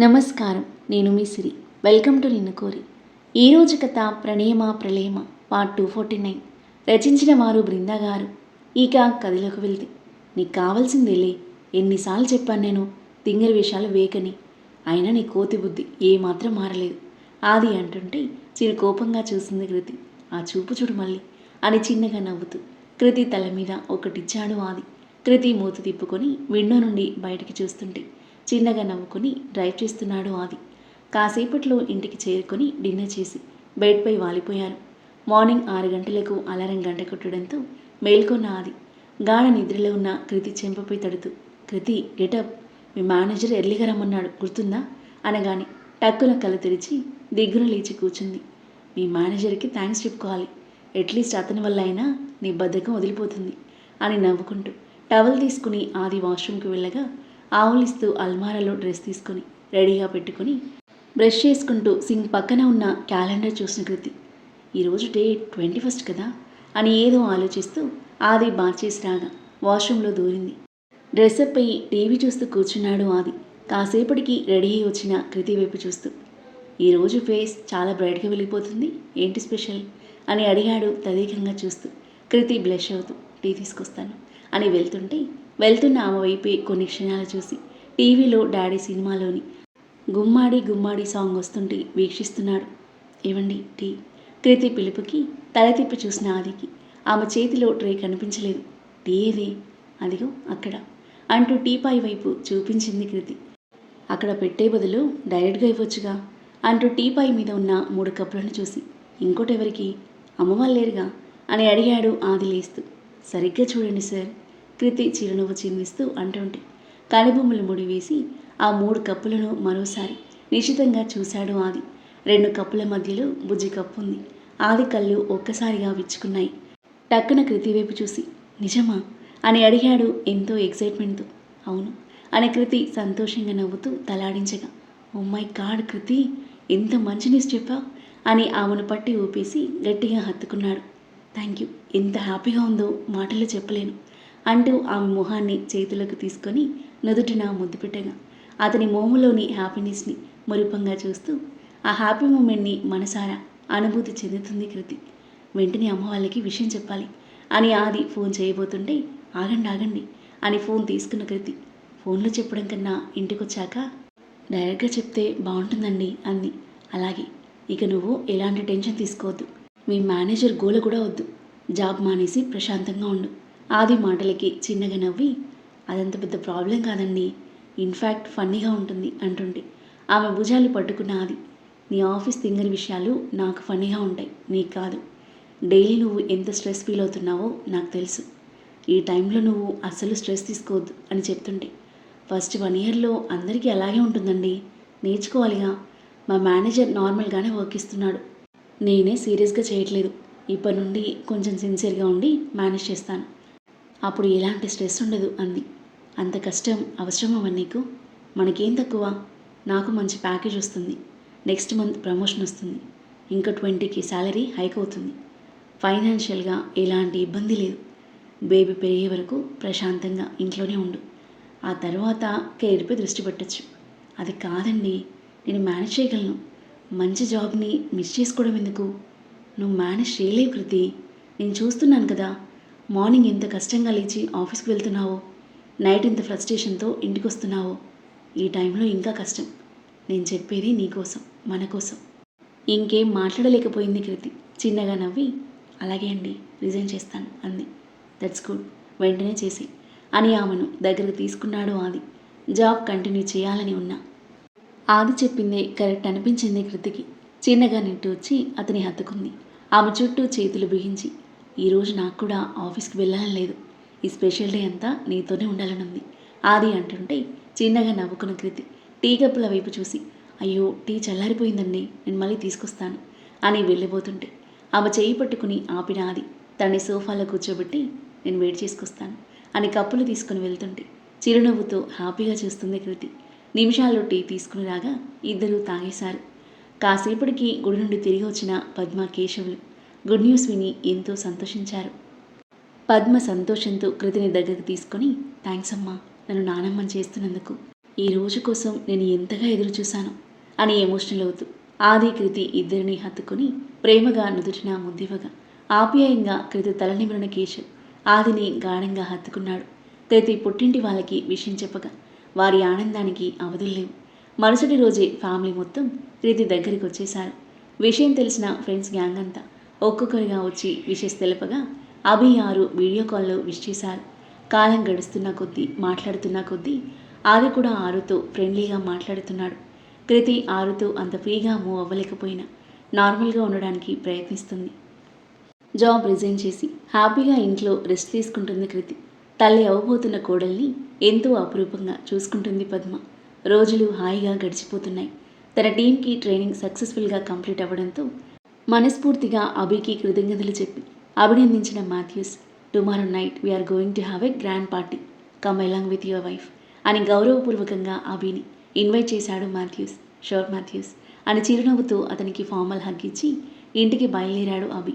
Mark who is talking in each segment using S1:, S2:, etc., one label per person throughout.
S1: నమస్కారం. నేను మీ సిరి. Welcome to నిన్ను కోరి. ఈరోజు కథ ప్రణేమ ప్రళేమ పార్ట్ టూ ఫార్టీ నైన్ రచించిన వారు బృందా గారు. ఇక కథలోకి వెళ్తే. నీకు కావాల్సిందేలే. ఎన్నిసార్లు చెప్పాను నేను? తింగరి విషయాలు వేకని. అయినా నీ కోతి బుద్ధి ఏమాత్రం మారలేదు. ఆది అంటుంటే చిరు కోపంగా చూసింది కృతి. ఆ చూపు చూడు మళ్ళీ. అని చిన్నగా నవ్వుతూ కృతి తల మీద ఒకటిచ్చాడు ఆది. కృతి మూత తిప్పుకొని విండో నుండి బయటికి చూస్తుంటే చిన్నగా నవ్వుకొని డ్రైవ్ చేస్తున్నాడు ఆది. కాసేపట్లో ఇంటికి చేరుకొని డిన్నర్ చేసి బెడ్పై వాలిపోయారు మార్నింగ్ ఆరు గంటలకు అలారం గంట కొట్టడంతో మేల్కొన్న ఆది గాఢ నిద్రలో ఉన్న కృతి చెంపపై తడుతూ కృతి గెటప్ మీ మేనేజర్ ఎర్లీగా రమ్మన్నాడు. గుర్తుందా? అనగానే టక్కున కళ్ళు తెరిచి దిగ్గున లేచి కూర్చుంది. మీ మేనేజర్కి థ్యాంక్స్ చెప్పుకోవాలి. అట్లీస్ట్ అతని వల్ల అయినా నీ బద్ధకం వదిలిపోతుంది అని నవ్వుకుంటూ టవల్ తీసుకుని ఆది వాష్రూమ్కి వెళ్ళగా ఆవులిస్తూ అల్మారాలో డ్రెస్ తీసుకొని రెడీగా పెట్టుకొని బ్రష్ చేసుకుంటూ సింగ్ పక్కన ఉన్న క్యాలెండర్ చూసిన కృతి ఈరోజు డేట్ ట్వంటీ ఫస్ట్ కదా? అని ఏదో ఆలోచిస్తూ ఆది మార్చేసి రాగా వాష్రూమ్లో దూరింది. డ్రెస్అప్ అయ్యి టీవీ చూస్తూ కూర్చున్నాడు ఆది కాసేపటికి రెడీ అయి వచ్చిన కృతి వైపు చూస్తూ ఈరోజు ఫేస్ చాలా బ్రైట్గా వెళ్ళిపోతుంది ఏంటి స్పెషల్? అని అడిగాడు తదేకంగా చూస్తూ. కృతి బ్లష్ అవుతూ టీ తీసుకొస్తాను అని వెళ్తుంటే వెళ్తున్న ఆమె వైపే కొన్ని క్షణాలు చూసి టీవీలో డాడీ సినిమాలోని గుమ్మాడి గుమ్మాడి సాంగ్ వస్తుంటే వీక్షిస్తున్నాడు. ఏవండి టీ? కృతి పిలుపుకి తల తిప్పి చూసిన ఆదికి ఆమె చేతిలో ట్రే కనిపించలేదు. టీ ఏది? అదిగో అక్కడ అంటూ టీపాయ్ వైపు చూపించింది కృతి. అక్కడ పెట్టే బదులు డైరెక్ట్గా ఇవ్వచ్చుగా అంటూ టీపాయ్ మీద ఉన్న మూడు కప్పులను చూసి ఇంకోటి ఎవరికి అమ్మవాళ్ళు లేరుగా అని అడిగాడు ఆది లేస్తూ. సరిగ్గా చూడండి సార్. కృతి చిరునవ్వు చిందిస్తూ అంటుంటే కనుబొమ్మలు ముడివేసి ఆ మూడు కప్పులను మరోసారి నిశితంగా చూశాడు ఆది. రెండు కప్పుల మధ్యలో బుజ్జి కప్పు ఉంది. ఆది కళ్ళు ఒక్కసారిగా విచ్చుకున్నాయి. టక్కున కృతి వైపు చూసి నిజమా? అని అడిగాడు ఎంతో ఎక్సైట్మెంట్తో. అవును. అని కృతి సంతోషంగా నవ్వుతూ తలాడించగా ఓ మై గాడ్ కృతి ఎంత మంచి న్యూస్ చెప్పావు అని ఆమెను పట్టి ఊపేసి గట్టిగా హత్తుకున్నాడు. థ్యాంక్ యూ ఎంత హ్యాపీగా ఉందో మాటల్లో చెప్పలేను. అంటూ ఆమె మొహాన్ని చేతులకు తీసుకొని నుదుటిన ముద్దు పెట్టగా అతని మోములోని హ్యాపీనెస్ని మురిపంగా చూస్తూ ఆ హ్యాపీ మూమెంట్ని మనసారా అనుభూతి చెందుతుంది కృతి. వెంటనే అమ్మ వాళ్ళకి విషయం చెప్పాలి అని ఆది ఫోన్ చేయబోతుంటే ఆగండి ఆగండి అని ఫోన్ తీసుకున్న కృతి. ఫోన్లో చెప్పడం కన్నా ఇంటికొచ్చాక డైరెక్ట్గా చెప్తే బాగుంటుందండి అంది. అలాగే ఇక నువ్వు ఎలాంటి టెన్షన్ తీసుకోవద్దు. మీ మేనేజర్ గోల కూడా వద్దు. జాబ్ మానేసి ప్రశాంతంగా ఉండు. ఆది మాటలకి చిన్నగా నవ్వి అదంత పెద్ద ప్రాబ్లం కాదండి. ఇన్ఫ్యాక్ట్ ఫన్నీగా ఉంటుంది అంటుంటే. ఆమె భుజాలు పట్టుకున్న ఆది నీ ఆఫీస్ తింగరి విషయాలు నాకు ఫన్నీగా ఉంటాయి. నీకు కాదు. డైలీ నువ్వు ఎంత స్ట్రెస్ ఫీల్ అవుతున్నావో నాకు తెలుసు. ఈ టైంలో నువ్వు అస్సలు స్ట్రెస్ తీసుకోవద్దు అని చెప్తుంటే. ఫస్ట్ వన్ ఇయర్లో అందరికీ అలాగే ఉంటుందండి. నేర్చుకోవాలిగా. మా మేనేజర్ నార్మల్గానే వర్క్ ఇస్తున్నాడు. నేనే సీరియస్గా చేయట్లేదు. ఇప్పటి నుండి కొంచెం సిన్సియర్గా ఉండి మేనేజ్ చేస్తాను. అప్పుడు ఎలాంటి స్ట్రెస్ ఉండదు అంది. అంత కష్టం అవసరమా నీకు? మనకేం తక్కువ? నాకు మంచి ప్యాకేజ్ వస్తుంది. నెక్స్ట్ మంత్ ప్రమోషన్ వస్తుంది. ఇంకా ట్వంటీకి శాలరీ హైక్ అవుతుంది. ఫైనాన్షియల్గా ఎలాంటి ఇబ్బంది లేదు. బేబీ పెరిగే వరకు ప్రశాంతంగా ఇంట్లోనే ఉండు. ఆ తర్వాత కెరీర్పై దృష్టి పెట్టచ్చు. అది కాదండి నేను మేనేజ్ చేయగలను. మంచి జాబ్ని మిస్ చేసుకోవడం ఎందుకు? నువ్వు మేనేజ్ చేయలేవు కృతి. నేను చూస్తున్నాను కదా. మార్నింగ్ ఎంత కష్టంగా లేచి ఆఫీస్కి వెళ్తున్నావో? నైట్ ఇంత ఫ్రస్ట్రేషన్తో ఇంటికి వస్తున్నావో ఈ టైంలో ఇంకా కష్టం. నేను చెప్పేది నీకోసం మన కోసం. ఇంకేం మాట్లాడలేకపోయింది కృతి చిన్నగా నవ్వి అలాగే అండి రిజైన్ చేస్తాను అంది. దట్స్ గుడ్ వెంటనే చేసి అని ఆమెను దగ్గరకు తీసుకున్నాడు ఆది. జాబ్ కంటిన్యూ చేయాలని ఉన్నా. ఆది చెప్పిందే కరెక్ట్ అనిపించింది కృతికి చిన్నగా వచ్చి అతని హత్తుకుంది. ఆమె చుట్టూ చేతులు బిగించి ఈరోజు నాకు కూడా ఆఫీస్కి వెళ్ళాలని లేదు. ఈ స్పెషల్ డే అంతా నీతోనే ఉండాలనుంది. ఆది అంటుంటే చిన్నగా నవ్వుకున్న కృతి టీ కప్పుల వైపు చూసి అయ్యో టీ చల్లారిపోయిందండి నేను మళ్ళీ తీసుకొస్తాను అని వెళ్ళిపోతుంటే ఆమె చేయి పట్టుకుని ఆపిన ఆది తన్ని సోఫాలో కూర్చోబెట్టి నేను వేడి చేసుకొస్తాను అని కప్పులు తీసుకుని వెళ్తుంటే చిరునవ్వుతో హ్యాపీగా చూస్తుంది కృతి. నిమిషాల్లో టీ తీసుకుని రాగా ఇద్దరూ తాగేశారు. కాసేపటికి గుడి నుండి తిరిగి వచ్చిన పద్మ కేశవులు గుడ్ న్యూస్ విని ఎంతో సంతోషించారు. పద్మ సంతోషంతో కృతిని దగ్గరికి తీసుకొని థ్యాంక్స్ అమ్మా నన్ను నానమ్మని చేస్తున్నందుకు. ఈ రోజు కోసం నేను ఎంతగా ఎదురు చూశాను అని ఎమోషనల్ అవుతూ ఆది కృతి ఇద్దరిని హత్తుకుని ప్రేమగా నుదుటిన ముద్దివ్వగా ఆప్యాయంగా కృతి తలనిమరణ కేశవ్ ఆదిని గాఢంగా హత్తుకున్నాడు. కృతి పుట్టింటి వాళ్ళకి విషయం చెప్పగా వారి ఆనందానికి అవధుల్లేవు మరుసటి రోజే ఫ్యామిలీ మొత్తం కృతి దగ్గరికి వచ్చేశారు. విషయం తెలిసిన ఫ్రెండ్స్ గ్యాంగ్ అంతా ఒక్కొక్కరిగా వచ్చి విషెస్ తెలపగా అభి ఆరు వీడియో కాల్లో విష్ చేశారు. కాలం గడుస్తున్న కొద్దీ మాట్లాడుతున్న కొద్దీ ఆది కూడా ఆరుతో ఫ్రెండ్లీగా మాట్లాడుతున్నాడు. కృతి ఆరుతో అంత ఫ్రీగా మూవ్ అవ్వలేకపోయినా నార్మల్గా ఉండడానికి ప్రయత్నిస్తుంది. జాబ్ రిజైన్ చేసి హ్యాపీగా ఇంట్లో రెస్ట్ తీసుకుంటుంది కృతి. తల్లి అవ్వబోతున్న కోడల్ని ఎంతో అపురూపంగా చూసుకుంటుంది పద్మ. రోజులు హాయిగా గడిచిపోతున్నాయి. తన టీంకి ట్రైనింగ్ సక్సెస్ఫుల్గా కంప్లీట్ అవ్వడంతో మనస్ఫూర్తిగా అభికి కృతజ్ఞతలు చెప్పి అభినందించిన Matthews tomorrow night we are going to have a grand party. Come along with your wife అని గౌరవపూర్వకంగా అభిని ఇన్వైట్ చేశాడు మాథ్యూస్. షోర్ మాథ్యూస్ అని చిరునవ్వుతూ అతనికి ఫార్మల్ హగ్ ఇచ్చి ఇంటికి బయలుదేరాడు అభి.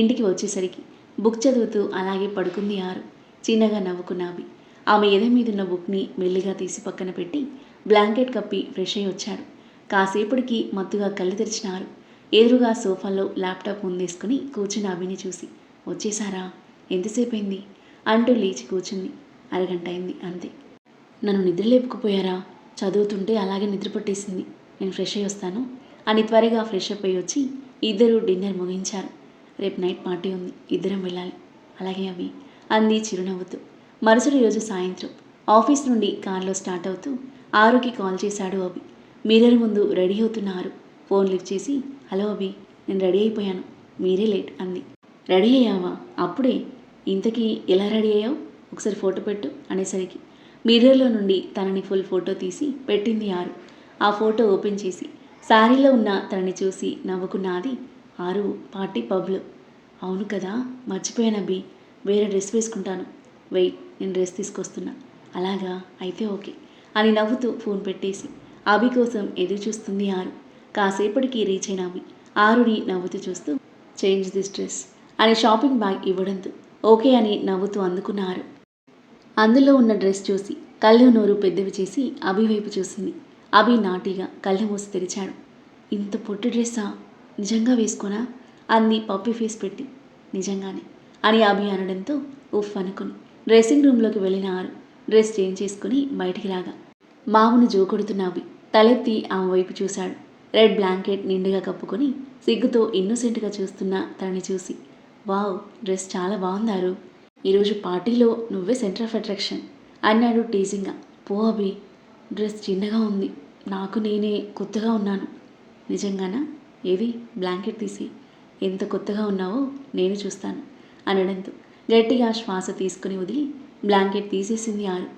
S1: ఇంటికి వచ్చేసరికి బుక్ చదువుతూ అలాగే పడుకుంది ఆరు. చిన్నగా నవ్వుకున్న అభి ఆమె ఎద మీదున్న బుక్ని మెల్లిగా తీసి పక్కన పెట్టి బ్లాంకెట్ కప్పి ఫ్రెష్ అయి వచ్చాడు. కాసేపటికి మత్తుగా కళ్ళు తెరిచినారు ఎదురుగా సోఫాలో ల్యాప్టాప్ ముందేసుకుని కూర్చుని అభిని చూసి వచ్చేసారా? ఎంతసేపు అయింది అంటూ లేచి కూర్చుంది. అరగంట అయింది అంతే. నన్ను నిద్ర లేపుకుపోయారా? చదువుతుంటే అలాగే నిద్ర పట్టేసింది. నేను ఫ్రెష్ అయ్యి వస్తాను. అని త్వరగా ఫ్రెష్ అప్ అయ్యి వచ్చి ఇద్దరు డిన్నర్ ముగించారు. రేపు నైట్ పార్టీ ఉంది. ఇద్దరం వెళ్ళాలి. అలాగే అవి అంది చిరునవ్వుతూ. మరుసటి రోజు సాయంత్రం ఆఫీస్ నుండి కారులో స్టార్ట్ అవుతూ ఆరుకి కాల్ చేశాడు అవి మిర్రర్ ముందు రెడీ అవుతున్నారు. ఫోన్ లిఫ్ట్ చేసి హలో అభి నేను రెడీ అయిపోయాను. మీరే లేట్ అంది. రెడీ అయ్యావా? అప్పుడే. ఇంతకీ ఎలా రెడీ అయ్యావు? ఒకసారి ఫోటో పెట్టు అనేసరికి. మిర్రర్లో నుండి తనని ఫుల్ ఫోటో తీసి పెట్టింది ఆరు. ఆ ఫోటో ఓపెన్ చేసి శారీలో ఉన్న తనని చూసి నవ్వుకున్నది ఆరు పార్టీ పబ్లో. అవును కదా మర్చిపోయాను అబ్బి వేరే డ్రెస్ వేసుకుంటాను. వెయిట్ నేను డ్రెస్ తీసుకొస్తున్నా. అలాగా? అయితే ఓకే అని నవ్వుతూ ఫోన్ పెట్టేసి అభి కోసం ఎదురు చూస్తుంది ఆరు. కాసేపటికి రీచ్ అయినావి. ఆరుని నవ్వుతూ చూస్తూ చేంజ్ దిస్ డ్రెస్ అని షాపింగ్ బ్యాగ్ ఇవ్వడంతో ఓకే అని నవ్వుతూ అందుకున్నారు. అందులో ఉన్న డ్రెస్ చూసి కళ్ళు నోరు పెద్దవి చేసి అభి వైపు చూసింది. అభి నాటిగా కళ్ళు మూసి తెరిచాడు. ఇంత పొట్టు డ్రెస్సా నిజంగా వేసుకోనా? అంది పప్పి ఫేస్ పెట్టి. నిజంగానే అని అభి అనడంతో ఉఫ్ అనుకుని డ్రెస్సింగ్ రూమ్లోకి వెళ్ళిన ఆరు. డ్రెస్ చేంజ్ చేసుకుని బయటికి రాగా మావును జోకొడుతున్న అభి తలెత్తి ఆమె వైపు చూశాడు. రెడ్ బ్లాంకెట్ నిండుగా కప్పుకొని సిగ్గుతో ఇన్నోసెంట్గా చూస్తున్న తనని చూసి వావ్ డ్రెస్ చాలా బాగుందారు. ఈరోజు పార్టీలో నువ్వే సెంటర్ ఆఫ్ అట్రాక్షన్ అన్నాడు టీజింగ్గా పో అభి డ్రెస్ చిన్నగా ఉంది. నాకు నేనే కొత్తగా ఉన్నాను. నిజంగానా? ఏది? బ్లాంకెట్ తీసి ఎంత కొత్తగా ఉన్నావో నేను చూస్తాను అనడంతో గట్టిగా శ్వాస తీసుకుని వదిలి బ్లాంకెట్ తీసేసింది ఆరు.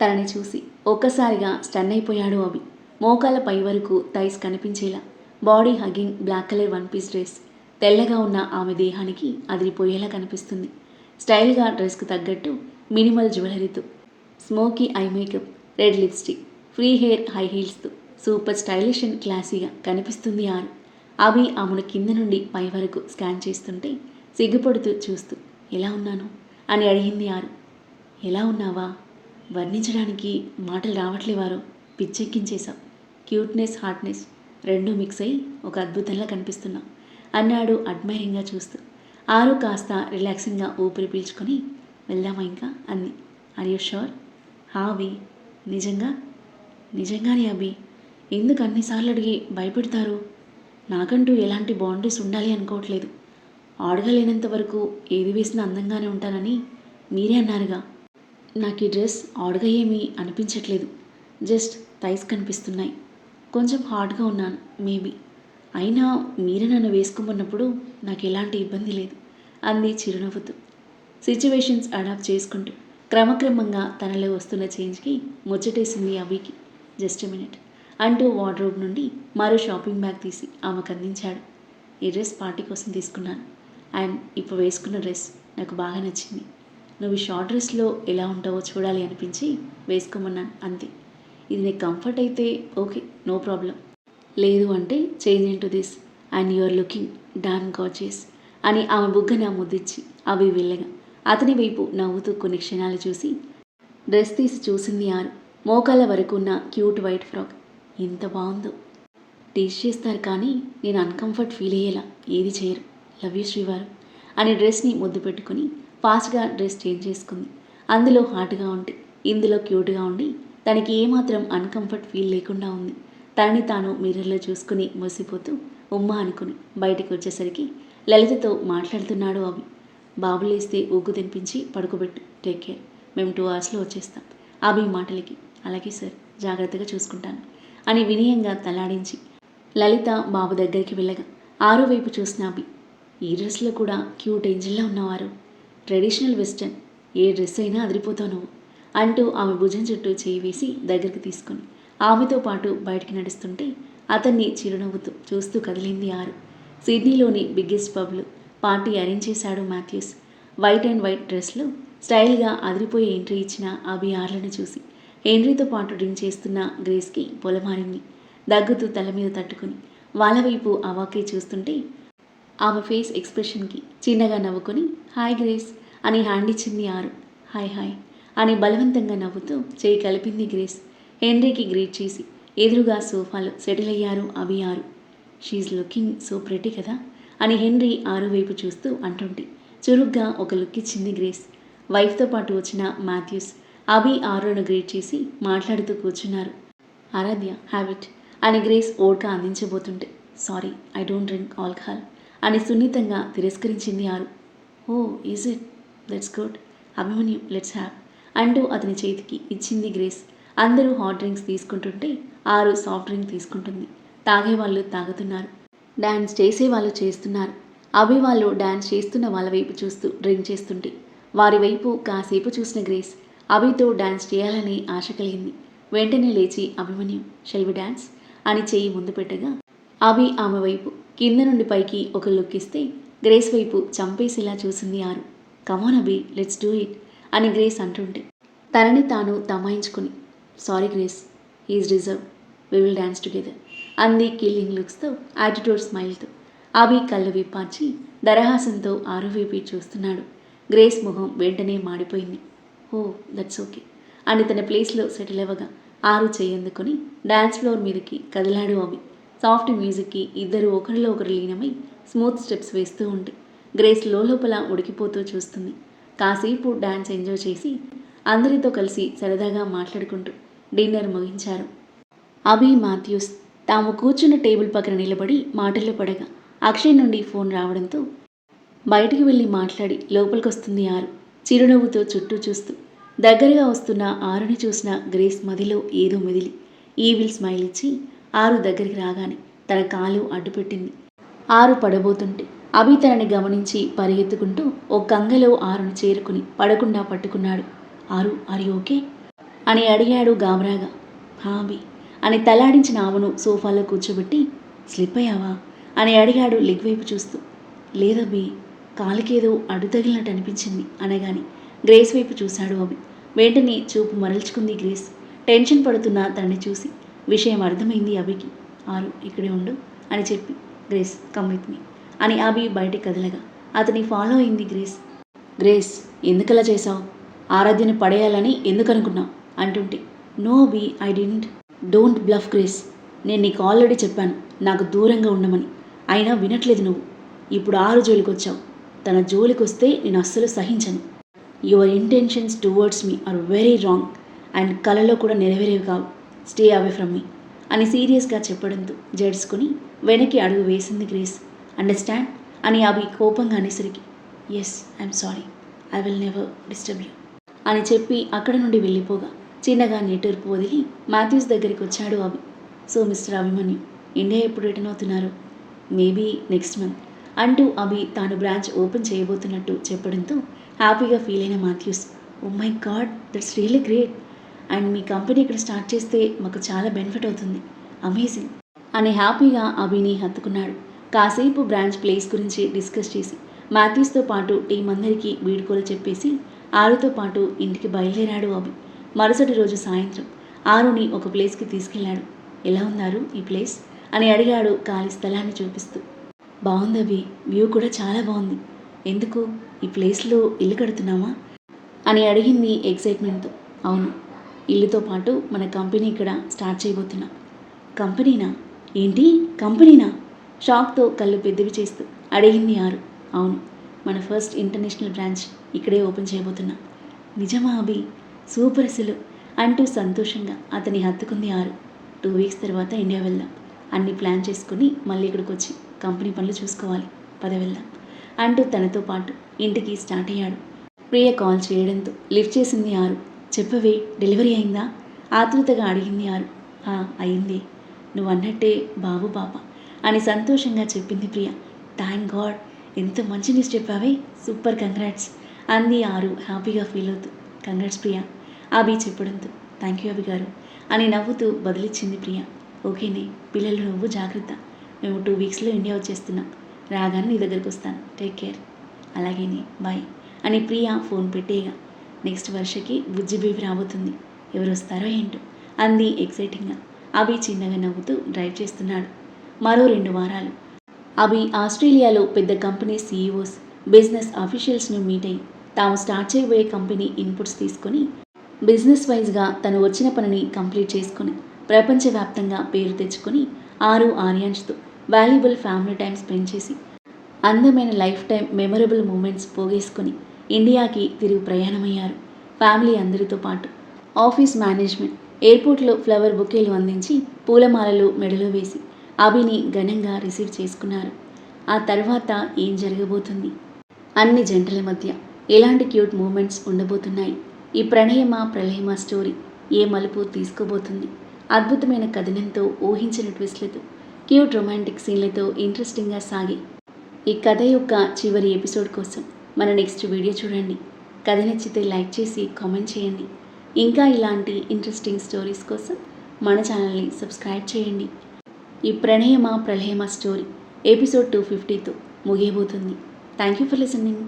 S1: తనని చూసి ఒక్కసారిగా స్టన్ అయిపోయాడు అభి. మోకాల పై వరకు థైస్ కనిపించేలా. Body hugging black colour one piece dress. తెల్లగా ఉన్న ఆమె దేహానికి అదిరిపోయేలా కనిపిస్తుంది. స్టైల్గా డ్రెస్కు తగ్గట్టు minimal జ్యువెలరీతో. Smoky eye makeup red lipstick free hair high హీల్స్తో super stylish and క్లాసీగా కనిపిస్తుంది ఆరు. అవి ఆమెను కింద నుండి పై వరకు స్కాన్ చేస్తుంటే సిగ్గుపడుతూ చూస్తూ ఎలా ఉన్నాను? అని అడిగింది ఆరు. ఎలా ఉన్నావా? వర్ణించడానికి మాటలు రావట్లేవారు. పిచ్చెక్కించేశావు. క్యూట్నెస్ హార్ట్నెస్ రెండూ మిక్స్ అయి ఒక అద్భుతంలా కనిపిస్తున్నావు అన్నాడు అడ్మైరింగ్గా చూస్తూ. ఆరు కాస్త రిలాక్సింగ్గా ఊపిరి పీల్చుకొని వెళ్దామా ఇంకా? అంది. ఆర్ యూ షూర్ హా అభి. నిజంగా? నిజంగానే అభి. ఎందుకు అన్నిసార్లు అడిగి భయపెడతారు? నాకంటూ ఎలాంటి బౌండరీస్ ఉండాలి అనుకోవట్లేదు. ఆడగలేనంత వరకు ఏది వేసినా అందంగానే ఉంటానని మీరే అన్నారుగా. నాకు ఈ డ్రెస్ ఆడగా ఏమీ అనిపించట్లేదు. జస్ట్ థైస్ కనిపిస్తున్నాయి. కొంచెం హార్డ్గా ఉన్నాను మేబీ. అయినా మీరే నన్ను వేసుకోమన్నప్పుడు నాకు ఎలాంటి ఇబ్బంది లేదు అంది చిరునవ్వుతూ. సిచ్యువేషన్స్ అడాప్ట్ చేసుకుంటూ క్రమక్రమంగా తనలో వస్తున్న చేంజ్కి ముచ్చటేసింది అవికి. జస్ట్ మినిట్ అంటూ వార్డ్రోబ్ నుండి మరో షాపింగ్ బ్యాగ్ తీసి ఆమెకు అందించాడు. ఈ డ్రెస్ పార్టీ కోసం తీసుకున్నాను అండ్ ఇప్పుడు వేసుకున్న డ్రెస్ నాకు బాగా నచ్చింది. నువ్వు షార్ట్ డ్రెస్లో ఎలా ఉంటావో చూడాలి అనిపించి వేసుకోమన్నాను అంతే. ఇది నీకు కంఫర్ట్ అయితే ఓకే నో ప్రాబ్లం లేదు అంటే change into this and you are looking dangerous అని ఆమె బుగ్గని ముద్దిచ్చి అవి వెళ్ళగా. అతని వైపు నవ్వుతూ కొన్ని క్షణాలు చూసి డ్రెస్ తీసి చూసింది ఆరు. మోకాల వరకు ఉన్న క్యూట్ వైట్ ఫ్రాక్ ఎంత బాగుందో. టీచ్ చేస్తారు కానీ నేను అన్కంఫర్ట్ ఫీల్ అయ్యేలా ఏది చేయరు. లవ్ యూ శ్రీవారు. అని డ్రెస్ని ముద్దు పెట్టుకుని ఫాస్ట్గా డ్రెస్ చేంజ్ చేసుకుంది. అందులో హాట్గా ఉండి ఇందులో క్యూట్గా ఉండి తనకి ఏమాత్రం అన్కంఫర్ట్ ఫీల్ లేకుండా ఉంది. తనని తాను మిర్రర్లో చూసుకుని మూసిపోతూ ఉమ్మ అనుకుని బయటకు వచ్చేసరికి లలితతో మాట్లాడుతున్నాడు అవి బాబు లేస్తే ఊగు తినిపించి పడుకోబెట్టు. టేక్ కేర్ మేము టూ అవర్స్లో వచ్చేస్తాం. అభి మాటలకి అలాగే సార్ జాగ్రత్తగా చూసుకుంటాను అని వినయంగా తలాడించి లలిత బాబు దగ్గరికి వెళ్ళగా. ఆరో వైపు చూసిన అభి ఈ డ్రెస్లో కూడా క్యూట్ ఏంజిల్లా ఉన్నవారు. ట్రెడిషనల్ వెస్టర్న్ ఏ డ్రెస్ అయినా అదిరిపోతావు నువ్వు. అంటూ ఆమె భుజం చుట్టూ చేయి వేసి దగ్గరికి తీసుకుని ఆమెతో పాటు బయటికి నడుస్తుంటే అతన్ని చిరునవ్వుతూ చూస్తూ కదిలింది ఆరు. సిడ్నీలోని బిగ్గెస్ట్ పబ్లు పార్టీ అరేంజ్ చేశాడు మాథ్యూస్. వైట్ అండ్ వైట్ డ్రెస్లో స్టైల్గా అదిరిపోయే ఎంట్రీ ఇచ్చిన అభి ఆర్లను చూసి హెన్రీతో పాటు డ్రింక్ చేస్తున్న గ్రేస్కి పొలమారింది. దగ్గుతూ తల మీద తట్టుకుని వాళ్ళ వైపు అవాకే చూస్తుంటే ఆమె ఫేస్ ఎక్స్ప్రెషన్కి చిన్నగా నవ్వుకొని హాయ్ గ్రేస్ అని హ్యాండ్ ఇచ్చింది ఆరు. హాయ్ హాయ్ అని బలవంతంగా నవ్వుతూ చేయి కలిపింది గ్రేస్. హెన్రీకి గ్రీట్ చేసి ఎదురుగా సోఫాలో సెటిల్ అయ్యారు అవి ఆరు. షీఈ్ లుకింగ్ సో ప్రెటీ కదా? అని హెన్రీ ఆరు వైపు చూస్తూ అంటుంటే చురుగ్గా ఒక లుక్ ఇచ్చింది గ్రేస్. వైఫ్తో పాటు వచ్చిన మాథ్యూస్ అభి ఆరును గ్రీట్ చేసి మాట్లాడుతూ కూర్చున్నారు. ఆరాధ్య హ్యాబిట్ అని Grace vodka అందించబోతుంటే sorry I don't drink alcohol అని సున్నితంగా తిరస్కరించింది Aru. Oh is it? Let's good Abhimanyu let's have అంటూ అతని చేతికి ఇచ్చింది గ్రేస్. అందరూ హాట్ డ్రింక్స్ తీసుకుంటుంటే ఆరు సాఫ్ట్ డ్రింక్ తీసుకుంటుంది. తాగే వాళ్ళు తాగుతున్నారు. డ్యాన్స్ చేసే వాళ్ళు చేస్తున్నారు. అభి వాళ్ళు డ్యాన్స్ చేస్తున్న వాళ్ళ వైపు చూస్తూ డ్రింక్ చేస్తుంటే వారి వైపు కాసేపు చూసిన గ్రేస్ అభితో డ్యాన్స్ చేయాలని ఆశ కలిగింది. వెంటనే లేచి అభిమన్యు షెల్వి డ్యాన్స్ అని చేయి ముందు పెట్టగా అభి ఆమె వైపు కింద నుండి పైకి ఒక లుక్ ఇస్తే గ్రేస్ వైపు చంపేసేలా చూసింది Aru. Come on Abhi let's do it అని గ్రేస్ అంటుంటే తనని తాను తమాయించుకుని sorry Grace is reserve we will dance together అంది కిల్లింగ్ లుక్స్తో యాటిట్యూడ్ స్మైల్తో. అవి కళ్ళు విప్పార్చి దరహాసంతో ఆరు చూస్తున్నాడు. గ్రేస్ మొహం వెంటనే మాడిపోయింది. ఓ దట్స్ ఓకే అని తన ప్లేస్లో సెటిల్ అవ్వగా ఆరు చేయందుకొని డ్యాన్స్ ఫ్లోర్ మీదకి కదిలాడు అవి సాఫ్ట్ మ్యూజిక్కి ఇద్దరు ఒకరిలో ఒకరు లీనమై స్మూత్ స్టెప్స్ వేస్తూ ఉంటే గ్రేస్ లోపల ఉడికిపోతూ చూస్తుంది. కాసేపు డ్యాన్స్ ఎంజాయ్ చేసి అందరితో కలిసి సరదాగా మాట్లాడుకుంటూ డిన్నర్ ముగించారు. అభి మాథ్యూస్ తాము కూర్చున్న టేబుల్ పక్కన నిలబడి మాటల్లో పడగా అక్షయ్ నుండి ఫోన్ రావడంతో బయటికి వెళ్ళి మాట్లాడి లోపలికి వస్తుంది ఆరు. చిరునవ్వుతో చుట్టూ చూస్తూ దగ్గరగా వస్తున్న ఆరుని చూసిన గ్రేస్ మదిలో ఏదో మెదిలి ఈవిల్ స్మైల్ ఇచ్చి ఆరు దగ్గరికి రాగానే తన కాలు అడ్డుపెట్టింది. ఆరు పడబోతుంటే అభి తనని గమనించి పరిగెత్తుకుంటూ ఓ కంగలో ఆరును చేరుకుని పడకుండా పట్టుకున్నాడు. ఆరు ఆరు ఓకే అని అడిగాడు గాబరాగా. హాబి అని తలాడించిన ఆమెను సోఫాలో కూర్చోబెట్టి స్లిప్ అయ్యావా అని అడిగాడు లెగ్ వైపు చూస్తూ. లేదబ్బి కాలికేదో అడ్డు తగిలినట్టు అనిపించింది అనగాని గ్రేస్ వైపు చూశాడు అభి వెంటనే చూపు మరల్చుకుంది గ్రేస్. టెన్షన్ పడుతున్న తనని చూసి విషయం అర్థమైంది అభికి ఆరు ఇక్కడే ఉండు అని చెప్పి గ్రేస్ కమ్ విత్ మీ అని అభి బయటికి కదలగా. అతని ఫాలో అయింది గ్రేస్. గ్రేస్ ఎందుకలా చేశావు? ఆరాధ్యని పడేయాలని ఎందుకు అనుకున్నావు అంటుంటే no be I didn't. Don't bluff Grace. నేను నీకు ఆల్రెడీ చెప్పాను నాకు దూరంగా ఉండమని. అయినా వినట్లేదు నువ్వు. ఇప్పుడు ఆరు జోలికి వచ్చావు తన జోలికి వస్తే నేను అస్సలు సహించను. Your intentions towards me are very wrong and కలలో కూడా నెరవేరేవి కావు. స్టే అవే ఫ్రమ్ మీ అని సీరియస్గా చెప్పడంతో జడ్స్కుని వెనక్కి అడుగు వేసింది గ్రేస్. అండర్స్టాండ్ అని అవి కోపంగా అనేసరికి yes I'm sorry I will never disturb you అని చెప్పి అక్కడ నుండి వెళ్ళిపోగా చిన్నగా నెట్టూర్పు వదిలి మాథ్యూస్ దగ్గరికి వచ్చాడు Abhi. So mister Abhimanyu India ఎప్పుడు రిటర్న్ అవుతున్నారు? మేబీ నెక్స్ట్ మంత్ అంటూ అభి తాను బ్రాంచ్ ఓపెన్ చేయబోతున్నట్టు చెప్పడంతో హ్యాపీగా ఫీల్ అయిన Matthews oh my God that's really great and me company ఇక్కడ స్టార్ట్ చేస్తే మాకు చాలా బెనిఫిట్ అవుతుంది. అమేజింగ్ అని హ్యాపీగా అభిని హత్తుకున్నాడు. కాసేపు బ్రాంచ్ ప్లేస్ గురించి డిస్కస్ చేసి మాథ్యూస్తో పాటు టీం అందరికీ వీడుకోలు చెప్పేసి ఆరుతో పాటు ఇంటికి బయలుదేరాడు అభి మరుసటి రోజు సాయంత్రం ఆరుని ఒక ప్లేస్కి తీసుకెళ్ళాడు ఎలా ఉన్నారు ఈ ప్లేస్? అని అడిగాడు ఖాళీ స్థలాన్ని చూపిస్తూ. బాగుంది అవి వ్యూ కూడా చాలా బాగుంది. ఎందుకు? ఈ ప్లేస్లో ఇల్లు కడుతున్నామా అని అడిగింది ఎక్సైట్మెంట్తో. అవును ఇల్లుతో పాటు మన కంపెనీ ఇక్కడ స్టార్ట్ చేయబోతున్నాం. కంపెనీనా? ఏంటి? కంపెనీనా? షాక్తో కళ్ళు పెద్దవి చేస్తూ అడిగింది ఆరు. అవును మన ఫస్ట్ ఇంటర్నేషనల్ బ్రాంచ్ ఇక్కడే ఓపెన్ చేయబోతున్నా. నిజమా అభి? సూపర్ అసలు అంటూ సంతోషంగా అతని హత్తుకుంది ఆరు. టూ వీక్స్ తర్వాత ఇండియా వెళ్దాం. అన్ని ప్లాన్ చేసుకుని మళ్ళీ ఇక్కడికి వచ్చి కంపెనీ పనులు చూసుకోవాలి. పద వెళ్దాం అంటూ తనతో పాటు ఇంటికి స్టార్ట్ అయ్యాడు. ప్రియ కాల్ చేయడంతో లిఫ్ట్ చేసింది ఆరు. చెప్పవే డెలివరీ అయిందా? ఆతృతగా అడిగింది ఆరు. "ఆ, అయింది. నువ్వు అన్నట్టే బాబు పాప. అని సంతోషంగా చెప్పింది ప్రియ. Thank God. ఎంత మంచి న్యూస్ చెప్పావే. సూపర్ కంగ్రాట్స్ అంది ఆరు హ్యాపీగా ఫీల్ అవుతూ. కంగ్రాట్స్ ప్రియ. అభి చెప్పడంతో. థ్యాంక్ యూ అభి గారు. అని నవ్వుతూ బదిలిచ్చింది ప్రియ. ఓకేనే పిల్లలు నువ్వు జాగ్రత్త. మేము టూ వీక్స్లో ఇండియా వచ్చేస్తున్నాం. రాగానే నీ దగ్గరకు వస్తాను. టేక్ కేర్ అలాగేనే బాయ్ అని ప్రియ ఫోన్ పెట్టేయగా. నెక్స్ట్ వర్షకి బుజ్జి బేబీ రాబోతుంది. ఎవరు వస్తారో ఏంటో. అంది ఎక్సైటింగ్గా అభి చిన్నగా నవ్వుతూ డ్రైవ్ చేస్తున్నాడు. మరో రెండు వారాలు. అవి ఆస్ట్రేలియాలో పెద్ద కంపెనీ సీఈఓస్ బిజినెస్ అఫీషియల్స్ను మీట్ అయ్యి తాము స్టార్ట్ చేయబోయే కంపెనీ ఇన్పుట్స్ తీసుకొని బిజినెస్ వైజ్గా తను వచ్చిన పనిని కంప్లీట్ చేసుకొని ప్రపంచవ్యాప్తంగా పేరు తెచ్చుకొని ఆరు ఆర్యాన్స్తో వాల్యుబుల్ ఫ్యామిలీ టైం స్పెండ్ చేసి అందమైన లైఫ్ టైం మెమరబుల్ మూమెంట్స్ పోగేసుకొని ఇండియాకి తిరిగి ప్రయాణమయ్యారు. ఫ్యామిలీ అందరితో పాటు ఆఫీస్ మేనేజ్మెంట్ ఎయిర్పోర్ట్లో ఫ్లవర్ బొకేలు అందించి పూలమాలలు మెడలో వేసి అభిని ఘనంగా రిసీవ్ చేసుకున్నారు. ఆ తర్వాత ఏం జరగబోతుంది? అన్ని జంటల మధ్య ఎలాంటి క్యూట్ మూమెంట్స్ ఉండబోతున్నాయి? ఈ ప్రణయమ ప్రళయమ స్టోరీ ఏ మలుపు తీసుకోబోతుంది? అద్భుతమైన కథనంతో ఊహించిన ట్విస్ట్లతో క్యూట్ రొమాంటిక్ సీన్లతో ఇంట్రెస్టింగ్గా సాగి ఈ కథ యొక్క చివరి ఎపిసోడ్ కోసం మన నెక్స్ట్ వీడియో చూడండి. కథ నచ్చితే లైక్ చేసి కామెంట్ చేయండి. ఇంకా ఇలాంటి ఇంట్రెస్టింగ్ స్టోరీస్ కోసం మన ఛానల్ని సబ్స్క్రైబ్ చేయండి. ఈ ప్రణయమ ప్రళయమ స్టోరీ ఎపిసోడ్ టూ ఫిఫ్టీతో ముగియబోతుంది. Thank you for listening